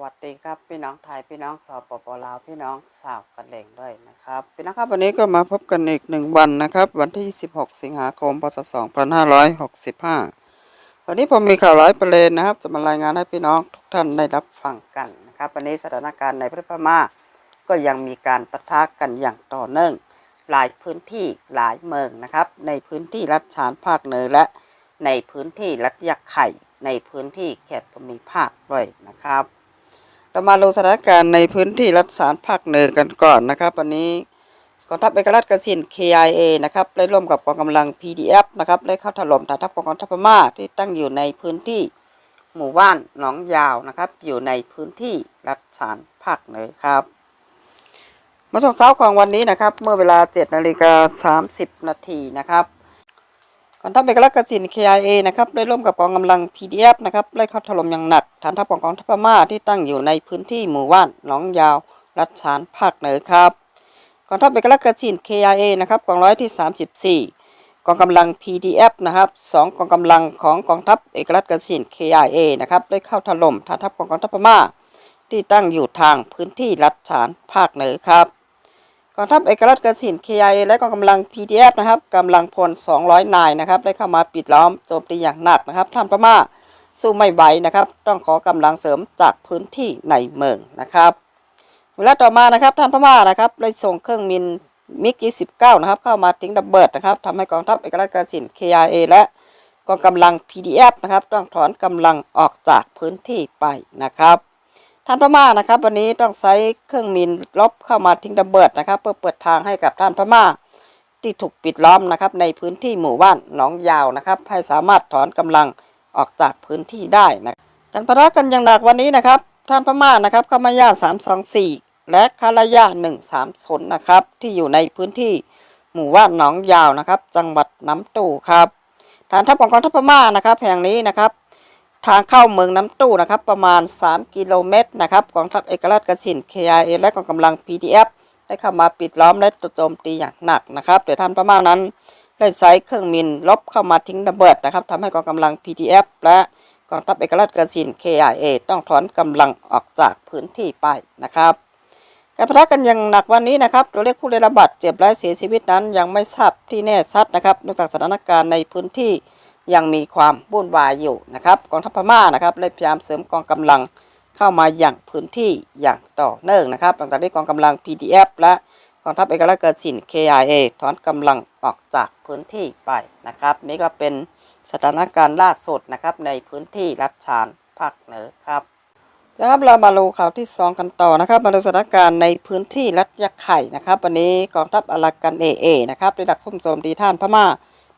วัสดีครับ พี่น้องไทยพี่น้องสปปลาวพี่น้องสาวกันเลงด้วยนะครับพี่น้องครับวันนี้ก็มาพบกันอีกหนึ่งวันนะครับ วันที่ 16 สิงหาคมพศ2565 วันนี้ผมมีข่าวร้ายประเด็นนะครับ จะมารายงานให้พี่น้องทุกท่านได้รับฟังกันนะครับวันนี้สถานการณ์ในประเทศพม่า ก็ยังมีการปะทะกันอย่างต่อเนื่อง หลายพื้นที่หลายเมืองนะครับ ในพื้นที่รัฐฉานภาคเหนือและในพื้นที่รัฐยะไข่ในพื้นที่เขตภูมิภาคด้วยนะครับ ต่อมาลงสถานการณ์ในพื้นที่รัฐสารภาคเหนือกันก่อนนะครับ วันนี้กองทัพเอกราชกสิน KIA นะครับได้ร่วมกับกองกำลัง PDF นะครับได้เข้าถล่มฐานทัพของกองทัพพม่าที่ตั้งอยู่ในพื้นที่หมู่บ้านหนองยาวนะครับ อยู่ในพื้นที่รัฐสารภาคเหนือครับเมื่อช่วงเช้าของวันนี้นะครับ เมื่อเวลา7นาฬิกา30นาทีนะครับ กองทัพเอกราชกสิน KIA นะครับได้ร่วมกับกองกำลัง PDF นะครับได้เข้าถล่มอย่างหนัก ฐานทัพของกองทัพพม่าที่ตั้งอยู่ในพื้นที่หมู่บ้านหนองยาว รัฐฉานภาคเหนือครับกองทัพเอกราชกสิน KIA นะครับกองร้อยที่ 34 กองกำลัง PDF นะครับสองกองกำลังของกองทัพเอกราชกสิน KIA นะครับได้เข้าถล่มฐานทัพของกองทัพพม่าที่ตั้งอยู่ทางพื้นที่รัฐฉานภาคเหนือครับ กองทัพเอกราชกสิน KIA และกองกำลัง PDF นะครับกำลังพล 200 นายนะครับได้เข้ามาปิดล้อมโจมตีอย่างหนักนะครับท่านพม่าสู้ไม่ไหวนะครับ ต้องขอกำลังเสริมจากพื้นที่ในเมืองนะครับเวลาต่อมานะครับท่านพม่านะครับได้ส่งเครื่องมินมิก29นะครับเข้ามาทิ้งระเบิดนะครับทำให้กองทัพเอกราชกสิน KIA และกองกำลัง PDF นะครับต้องถอนกำลังออกจากพื้นที่ไปนะครับ ท่านพม่านะครับ วันนี้ต้องใช้เครื่องมินลบเข้ามาทิ้งระเบิดนะครับ เพื่อเปิดทางให้กับท่านพม่า ที่ถูกปิดล้อมนะครับ ในพื้นที่หมู่บ้านหนองยาวนะครับ ให้สามารถถอนกำลังออกจากพื้นที่ได้นะการประทะกันอย่างหนักวันนี้นะครับ ท่านพม่านะครับเข้ามาย่า324 และคาราย่า130นะครับที่อยู่ในพื้นที่หมู่บ้านหนองยาวนะครับ จังหวัดน้ำตู่ครับฐานทัพของกองทัพพม่านะครับแห่งนี้นะครับ ทางเข้าเมืองน้ำตู้นะครับ ประมาณ 3 กิโลเมตรนะครับกองทัพเอกราชกสิน KIA และกองกำลัง PDF ได้เข้ามาปิดล้อมและโจมตีอย่างหนักนะครับแต่ท่านพม่านั้นได้ใช้เครื่องมินลบเข้ามาทิ้งระเบิดนะครับทำให้กองกำลัง PDF และกองทัพเอกราชกสิน KIA ต้องถอนกำลังออกจากพื้นที่ไปนะครับการประทะกันอย่างหนักวันนี้นะครับตัวเลขผู้ได้รับบาดเจ็บและเสียชีวิตนั้นยังไม่ทราบที่แน่ชัดนะครับเนื่องจากสถานการณ์ในพื้นที่ ยังมีความวุ่นวายอยู่นะครับกองทัพพม่านะครับได้พยายามเสริมกองกำลังเข้ามาอย่างพื้นที่อย่างต่อเนื่องนะครับ หลังจากที่กองกำลัง PDF และกองทัพเอกราชกสิน KIA ถอนกำลังออกจากพื้นที่ไปนะครับ นี่ก็เป็นสถานการณ์ล่าสุดนะครับในพื้นที่รัฐฉานภาคเหนือครับนะครับเรามาดูข่าวที่ 2 กันต่อนะครับมาดูสถานการณ์ในพื้นที่รัฐยะไข่นะครับ วันนี้กองทัพอารากันเอเอนะครับได้ดักซุ่มโจมตีท่านพม่า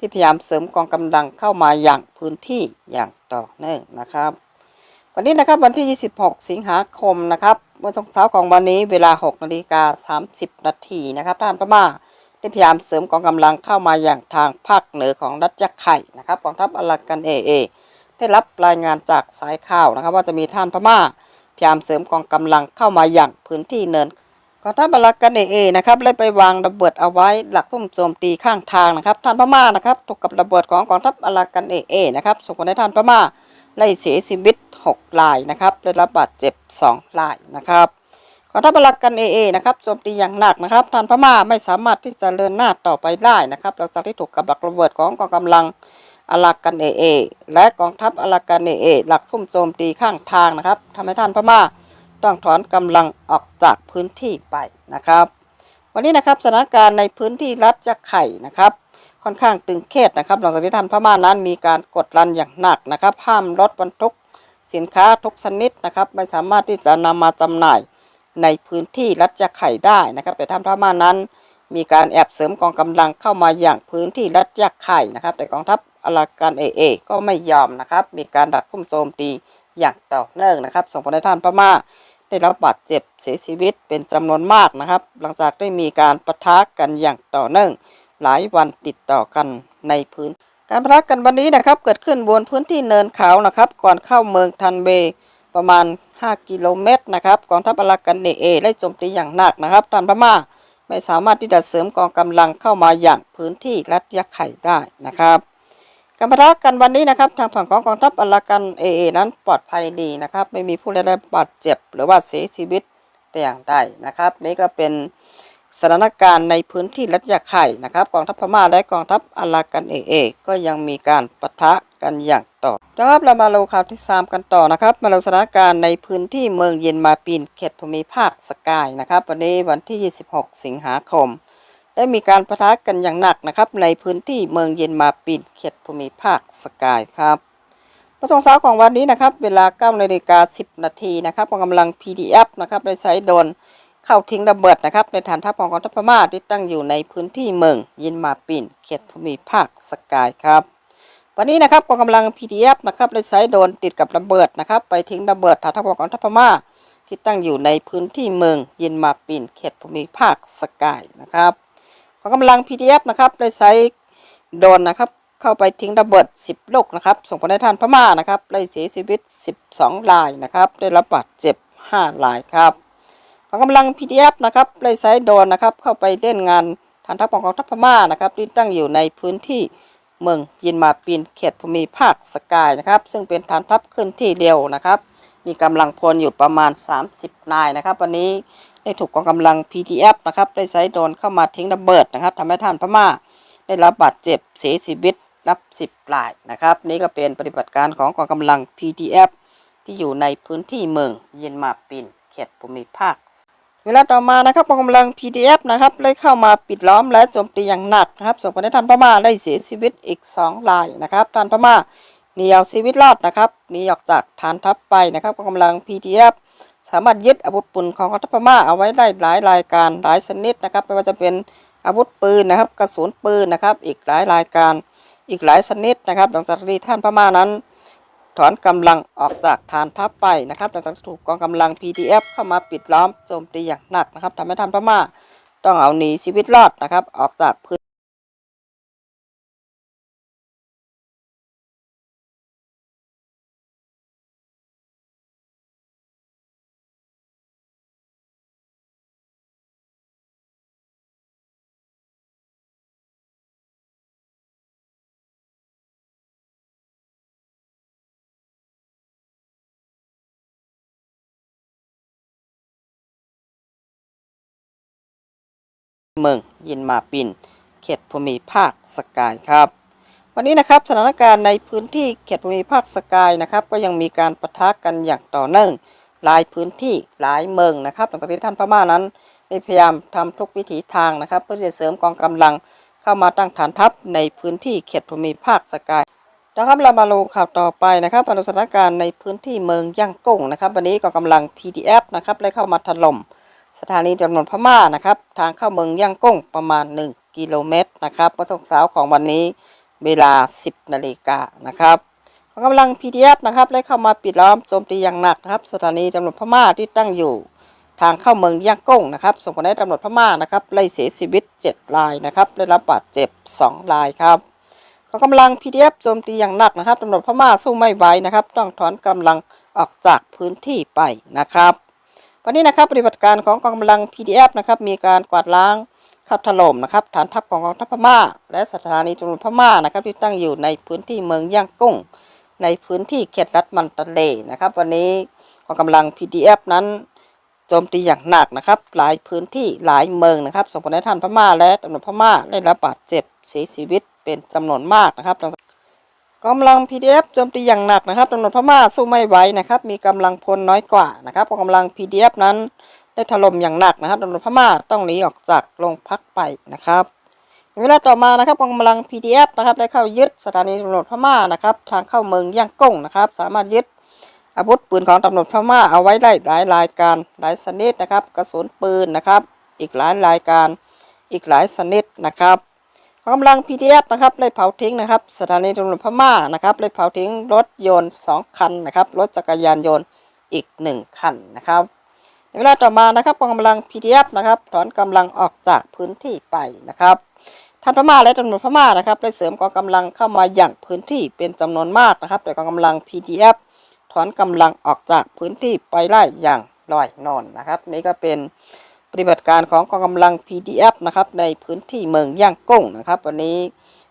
ที่พยายามเสริมกองกำลังเข้ามาอย่างพื้นที่อย่างต่อเนื่องนะครับ วันนี้นะครับวันที่ 26 สิงหาคมนะครับเมื่อช่วงเช้าของวันนี้เวลา 6นาฬิกา30 นาทีนะครับท่านพม่าได้พยายามเสริมกองกำลังเข้ามาอย่างทางภาคเหนือของรัฐยะไข่นะครับกองทัพอารากันเอเอได้รับรายงานจากสายข่าวนะครับ ว่าจะมีท่านพม่าพยายามเสริมกองกำลังเข้ามาอย่างพื้นที่เนิน กองทัพบารักกันเอเอนะครับได้ไปวางระเบิดเอาไว้หลักซุ่มโจมตีข้างทางนะครับท่านพม่านะครับถูกกับระเบิดของกองทัพอารากันเอเอนะครับส่งผลให้ท่านพม่าได้เสียชีวิต6รายนะครับได้รับบาดเจ็บ2รายนะครับกองทัพบารักกันเอเอนะครับโจมตีอย่างหนักนะครับท่านพม่าไม่สามารถที่จะเดินหน้าต่อไปได้นะครับหลังจากที่ถูกกับดักระเบิดของกองกำลังอารากันเอเอและกองทัพอารากันเอเอหลักทุ่มโจมตีข้างทางนะครับทำให้ท่านพม่า ต้องถอนกำลังออกจากพื้นที่ไปนะครับ วันนี้นะครับสถานการณ์ในพื้นที่รัฐยะไข่นะครับค่อนข้างตึงเครียดนะครับหลังจากที่ท่านพม่านั้นมีการกดดันอย่างหนักนะครับห้ามรถบรรทุกสินค้าทุกชนิดนะครับ ไม่สามารถที่จะนำมาจำหน่ายในพื้นที่รัฐยะไข่ได้นะครับ แต่ท่านพม่านั้น มีการแอบเสริมกองกำลังเข้ามาอย่างพื้นที่รัฐยะไข่นะครับ แต่กองทัพอาราการเอเอก็ไม่ยอมนะครับ มีการดักซุ่มโจมตีอย่างต่อเนื่องนะครับ ส่งผลให้ท่านพม่า ได้รับบาดเจ็บเสียชีวิตเป็นจำนวนมากนะครับ หลังจากได้มีการปะทะกันอย่างต่อเนื่อง หลายวันติดต่อกันในพื้น การปะทะกันวันนี้นะครับ เกิดขึ้นบนพื้นที่เนินเขานะครับ ก่อนเข้าเมืองทันเบประมาณ 5 กิโลเมตรนะครับกองทัพอารากันเอเอได้โจมตีอย่างหนักนะครับท่านพม่าไม่สามารถที่จะเสริมกองกำลังเข้ามาอย่างพื้นที่รัฐยะไข่ได้นะครับ การปะทะกันวันนี้นะครับ ทางฝั่งของกองทัพอลากันเอเอนั้นปลอดภัยดีนะครับ ไม่มีผู้ได้รับบาดเจ็บ หรือว่าเสียชีวิตแต่อย่างใดนะครับ นี่ก็เป็นสถานการณ์ในพื้นที่รัฐยาไข่นะครับกองทัพพม่าและกองทัพอลากันเอเอก็ยังมีการปะทะกันอย่างต่อนะครับเรามาลงข่าวที่สามกันต่อนะครับ มาลงสถานการณ์ในพื้นที่เมืองเย็นมาปีนเขตภูมิภาคสกายนะครับ วันนี้วันที่ 26 สิงหาคม ได้มีการประทะกันอย่างหนักนะครับ ในพื้นที่เมืองเย็นมาปีนเขตภูมิภาคสกายครับประสงค์สาวของวันนี้นะครับ เวลา9นาฬิกา10 นาทีนะครับกองกำลัง PDF นะครับได้ใช้โดนเข้าทิ้งระเบิดนะครับ ในฐานทัพของกองทัพพม่าที่ตั้งอยู่ในพื้นที่เมืองเย็นมาปีนเขตภูมิภาคสกายครับวันนี้นะครับกองกำลัง PDF นะครับได้ใช้โดนติดกับระเบิดนะครับ ไปทิ้งระเบิดฐานทัพของกองทัพพม่าที่ตั้งอยู่ในพื้นที่เมืองเย็นมาปีนเขตภูมิภาคสกายนะครับ กองกำลัง PDF นะครับได้ใช้โดนนะครับ เข้าไปทิ้งระเบิด 10 ลูกนะครับ ส่งผลให้ท่านพม่านะครับได้เสียชีวิต 12รายนะครับ ได้รับบาดเจ็บ 5 รายครับกองกำลัง PDF นะครับได้ใช้โดนนะครับ เข้าไปเล่นงานฐานทัพของกองทัพพม่านะครับที่ตั้งอยู่ในพื้นที่เมืองยินมาปีนเขตภูมิภาคสกายนะครับ ซึ่งเป็นฐานทัพเคลื่อนที่เร็วนะครับ มีกำลังพลอยู่ประมาณ 30 นายนะครับ วันนี้ ได้ถูกกองกำลัง PDF นะครับได้ใช้โดรนเข้ามาทิ้งระเบิดนะครับทำให้ท่านพม่า ได้รับบาดเจ็บเสียชีวิตนับ10รายนะครับ นี่ก็เป็นปฏิบัติการของกองกำลัง PDF ที่อยู่ในพื้นที่เมืองเยนมาปินเขตภูมิภาค เวลาต่อมานะครับกองกำลัง PDF นะครับได้เข้ามาปิดล้อมและโจมตีอย่างหนักนะครับส่งผลให้ท่านพม่าได้เสียชีวิตอีก2รายนะครับท่านพม่าหนีเอาชีวิตรอดนะครับหนีออกจากฐานทัพไปนะครับกองกำลัง PDF สามารถยึดอาวุธปืนของกองทัพพม่าเอาไว้ได้หลายรายการหลายชนิดนะครับไม่ว่าจะเป็นอาวุธปืนนะครับ กระสุนปืนนะครับ อีกหลายรายการอีกหลายชนิดนะครับ หลังจากที่ท่านพม่านั้น ถอนกำลังออกจากฐานทัพไปนะครับ หลังจากถูกกองกำลัง PDF เข้ามาปิดล้อมโจมตีอย่างหนักนะครับทำให้ท่านพม่าต้องเอาหนีชีวิตรอดนะครับ ออกจากพื้น เมืองยินมาปินเขตภูมิภาคสกายครับ วันนี้นะครับสถานการณ์ในพื้นที่เขตภูมิภาคสกายนะครับก็ยังมีการปะทะกันอย่างต่อเนื่องหลายพื้นที่หลายเมืองนะครับหลังจากที่ท่านพม่านั้นได้พยายามทำทุกวิถีทางนะครับ เพื่อจะเสริมกองกำลังเข้ามาตั้งฐานทัพในพื้นที่เขตภูมิภาคสกายนะครับเรามาลงข่าวต่อไปนะครับมาดูสถานการณ์ในพื้นที่เมืองย่างกุ้งนะครับ วันนี้กองกำลัง PDF นะครับได้เข้ามาถล่ม สถานีจำนวนพม่านะครับ ทางเข้าเมืองย่างกุ้งประมาณ 1 กิโลเมตรนะครับเมื่อช่วงเช้าของวันนี้เวลา 10นาฬิกานะครับกองกำลัง PDF นะครับได้เข้ามาปิดล้อมโจมตีอย่างหนักนะครับ สถานีตำรวจพม่าที่ตั้งอยู่ ทางเข้าเมืองย่างกุ้งนะครับส่งผลให้ตำรวจพม่านะครับไล่เสียชีวิต 7 รายนะครับได้รับบาดเจ็บ 2 รายครับกองกำลัง PDF โจมตีอย่างหนักนะครับตำรวจพม่าสู้ไม่ไหวนะครับ ต้องถอนกำลังออกจากพื้นที่ไปนะครับ วันนี้นะครับปฏิบัติการของกองกำลัง PDF นะครับมีการกวาดล้างข้าถล่มนะครับฐานทัพของกองทัพพม่า และสถานีตำรวจพม่านะครับที่ตั้งอยู่ในพื้นที่เมืองย่างกุ้ง ในพื้นที่เขตรัฐมันตะเลนะครับ วันนี้กองกำลัง PDF นั้นโจมตีอย่างหนักนะครับ หลายพื้นที่หลายเมืองนะครับส่งผลให้ท่านพม่าและตำรวจพม่าได้รับบาดเจ็บเสียชีวิตเป็นจำนวนมากนะครับ กำลัง PDF โจมตีอย่างหนักนะครับตำรวจพม่าสู้ไม่ไหวนะครับ มีกำลังพลน้อยกว่านะครับกองกำลัง PDF นั้นได้ถล่มอย่างหนักนะครับตำรวจพม่าต้องหนีออกจากโรงพักไปนะครับเวลาต่อมานะครับกองกำลัง PDF นะครับได้เข้ายึดสถานีตำรวจพม่านะครับ ทางเข้าเมืองย่างกุ้งนะครับ สามารถยึดอาวุธปืนของตำรวจพม่าเอาไว้ได้หลายรายการหลายชนิดนะครับ กระสุนปืนนะครับ อีกหลายรายการอีกหลายชนิดนะครับ กองกำลัง PDF นะครับได้เผาทิ้งนะครับ สถานีตำรวจพม่านะครับได้เผาทิ้งรถยนต์ 2 คันนะครับ รถจักรยานยนต์อีก 1 คันนะครับในเวลาต่อมานะครับกองกำลัง PDF นะครับ ถอนกำลังออกจากพื้นที่ไปนะครับท่านพม่าและตำรวจพม่านะครับได้เสริมกองกำลังเข้ามาอย่างพื้นที่เป็นจำนวนมากนะครับ แต่กองกำลัง PDF ถอนกำลังออกจากพื้นที่ไปไล่อย่างลอยนอนนะครับ นี่ก็เป็น ปฏิบัติการของกองกำลัง PDF นะครับในพื้นที่เมืองย่างกุ้งนะครับ วันนี้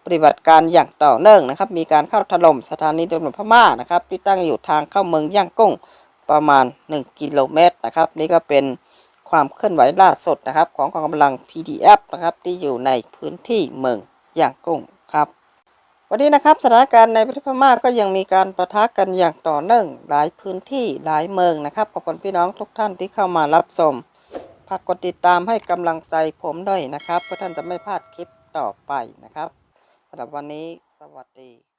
ปฏิบัติการอย่างต่อเนื่องนะครับ มีการเข้าถล่มสถานีตำรวจพม่านะครับที่ตั้งอยู่ทางเข้าเมืองย่างกุ้งประมาณ 1 กิโลเมตรนะครับ นี่ก็เป็นความเคลื่อนไหวล่าสุดนะครับ ของกองกำลัง PDF นะครับที่อยู่ในพื้นที่เมืองย่างกุ้งครับวันนี้นะครับสถานการณ์ในประเทศพม่าก็ยังมีการประทะกันอย่างต่อเนื่องหลายพื้นที่หลายเมืองนะครับขอบคุณพี่น้องทุกท่านที่เข้ามารับชมากกดติดตามให้กำลังใจผมด้วยนะครับ เพื่อท่านจะไม่พลาดคลิปต่อไปนะครับสำหรับวันนี้สวัสดี